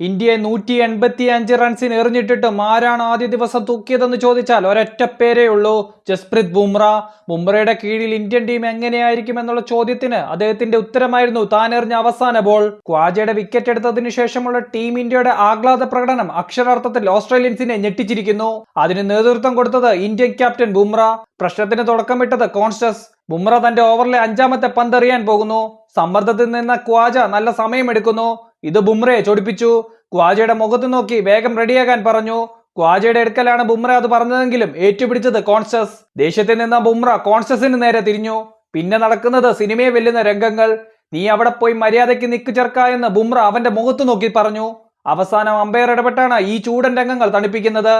ഇന്ത്യയെ നൂറ്റി എൺപത്തി അഞ്ച് റൺസിന് എറിഞ്ഞിട്ടിട്ടും ആരാണ് ആദ്യ ദിവസം തൂക്കിയതെന്ന് ചോദിച്ചാൽ ഒരൊറ്റ പേരേ ഉള്ളൂ ജസ്പ്രീത് ബുംറ. ബുംറയുടെ കീഴിൽ ഇന്ത്യൻ ടീം എങ്ങനെയായിരിക്കും എന്നുള്ള ചോദ്യത്തിന് അദ്ദേഹത്തിന്റെ ഉത്തരമായിരുന്നു താൻ എറിഞ്ഞ അവസാന ബോൾ. ക്വാജയുടെ വിക്കറ്റ് എടുത്തതിനു ശേഷമുള്ള ടീം ഇന്ത്യയുടെ ആഹ്ലാദ പ്രകടനം അക്ഷരാർത്ഥത്തിൽ ഓസ്ട്രേലിയൻസിനെ ഞെട്ടിച്ചിരിക്കുന്നു. അതിന് നേതൃത്വം കൊടുത്തത് ഇന്ത്യൻ ക്യാപ്റ്റൻ ബുംറ. പ്രശ്നത്തിന് തുടക്കമിട്ടത് കോൺസ്റ്റസ്. ബുംറ തന്റെ ഓവറിലെ അഞ്ചാമത്തെ പന്ത് എറിയാൻ പോകുന്നു. സമ്മർദ്ദത്തിൽ നിന്ന ക്വാജ നല്ല സമയമെടുക്കുന്നു. ഇത് ബുംറയെ ചൊടിപ്പിച്ചു. ക്വാജയുടെ മുഖത്ത് നോക്കി വേഗം റെഡിയാകാൻ പറഞ്ഞു. ക്വാജയുടെ അടുക്കലാണ് ബുംറ അത് പറഞ്ഞതെങ്കിലും ഏറ്റുപിടിച്ചത് കോൺസ്റ്റസ് ദേഷ്യത്തിൽ നിന്ന ബുംറ കോൺസ്റ്റസിന് നേരെ തിരിഞ്ഞു. പിന്നെ നടക്കുന്നത് സിനിമയെ വെല്ലുന്ന രംഗങ്ങൾ. നീ അവിടെ പോയി മര്യാദയ്ക്ക് നിക്ക് ചേർക്ക എന്ന് ബുംറ അവന്റെ മുഖത്ത് നോക്കി പറഞ്ഞു. അവസാനം അമ്പയർ ഇടപെട്ടാണ് ഈ ചൂടൻ രംഗങ്ങൾ തണുപ്പിക്കുന്നത്.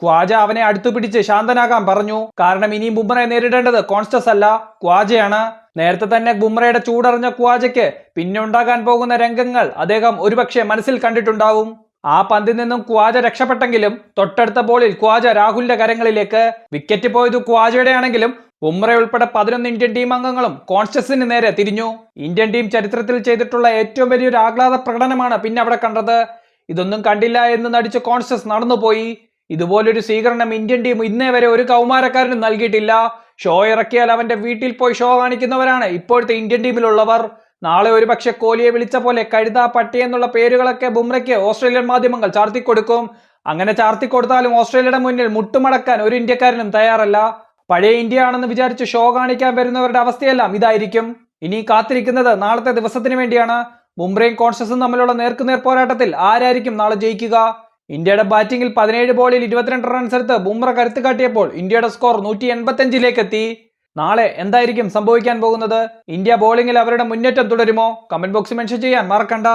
ക്വാജ അവനെ അടുത്തു പിടിച്ച് ശാന്തനാകാൻ പറഞ്ഞു. കാരണം ഇനിയും ബുംറയെ നേരിടേണ്ടത് കോൺസ്റ്റസ് അല്ല ക്വാജയാണ് നേരത്തെ തന്നെ ബുംറയുടെ ചൂടറിഞ്ഞ ക്വാജയ്ക്ക് പിന്നുണ്ടാകാൻ പോകുന്ന രംഗങ്ങൾ അദ്ദേഹം ഒരുപക്ഷെ മനസ്സിൽ കണ്ടിട്ടുണ്ടാവും. ആ പന്തിൽ നിന്നും ക്വാജ രക്ഷപ്പെട്ടെങ്കിലും തൊട്ടടുത്ത ബോളിൽ ക്വാജ രാഹുലിന്റെ കരങ്ങളിലേക്ക് വിക്കറ്റ് പോയത് ക്വാജയുടെ ആണെങ്കിലും ഉൾപ്പെടെ പതിനൊന്ന് ഇന്ത്യൻ ടീം അംഗങ്ങളും കോൺസ്റ്റസിന് നേരെ തിരിഞ്ഞു. ഇന്ത്യൻ ടീം ചരിത്രത്തിൽ ചെയ്തിട്ടുള്ള ഏറ്റവും വലിയൊരു ആഹ്ലാദ പ്രകടനമാണ് പിന്നെ അവിടെ കണ്ടത്. ഇതൊന്നും കണ്ടില്ല എന്ന് നടിച്ച് കോൺസ്റ്റസ് നടന്നുപോയി. ഇതുപോലൊരു സ്വീകരണം ഇന്ത്യൻ ടീം ഇന്നേ വരെ ഒരു കൗമാരക്കാരനും നൽകിയിട്ടില്ല. ഷോ ഇറക്കിയാൽ അവന്റെ വീട്ടിൽ പോയി ഷോ കാണിക്കുന്നവരാണ്. ഇപ്പോഴത്തെ ഇന്ത്യൻ ടീമിലുള്ളവർ. നാളെ ഒരു പക്ഷെ കോഹ്ലിയെ വിളിച്ച പോലെ കഴുത പട്ടി എന്നുള്ള പേരുകളൊക്കെ ബുംറയ്ക്ക് ഓസ്ട്രേലിയൻ മാധ്യമങ്ങൾ ചാർത്തിക്കൊടുക്കും. അങ്ങനെ ചാർത്തിക്കൊടുത്താലും ഓസ്ട്രേലിയയുടെ മുന്നിൽ മുട്ടുമടക്കാൻ ഒരു ഇന്ത്യക്കാരനും തയ്യാറല്ല. പഴയ ഇന്ത്യ ആണെന്ന് വിചാരിച്ച് ഷോ കാണിക്കാൻ വരുന്നവരുടെ അവസ്ഥയെല്ലാം ഇതായിരിക്കും. ഇനി കാത്തിരിക്കുന്നത് നാളത്തെ ദിവസത്തിന് വേണ്ടിയാണ്. മുംബ്രയും കോൺഷ്യസും തമ്മിലുള്ള നേർക്കുനേർ പോരാട്ടത്തിൽ ആരായിരിക്കും നാളെ ജയിക്കുക? ഇന്ത്യയുടെ ബാറ്റിംഗിൽ പതിനേഴ് ബോളിൽ ഇരുപത്തിരണ്ട് റൺസ് എടുത്ത് ബുംറ കരുത്ത് കാട്ടിയപ്പോൾ ഇന്ത്യയുടെ സ്കോർ നൂറ്റി എൺപത്തഞ്ചിലേക്ക് എത്തി നാളെ എന്തായിരിക്കും സംഭവിക്കാൻ പോകുന്നത്? ഇന്ത്യ ബോളിംഗിൽ അവരുടെ മുന്നേറ്റം തുടരുമോ? കമന്റ് ബോക്സിൽ മെൻഷൻ ചെയ്യാൻ മറക്കണ്ട.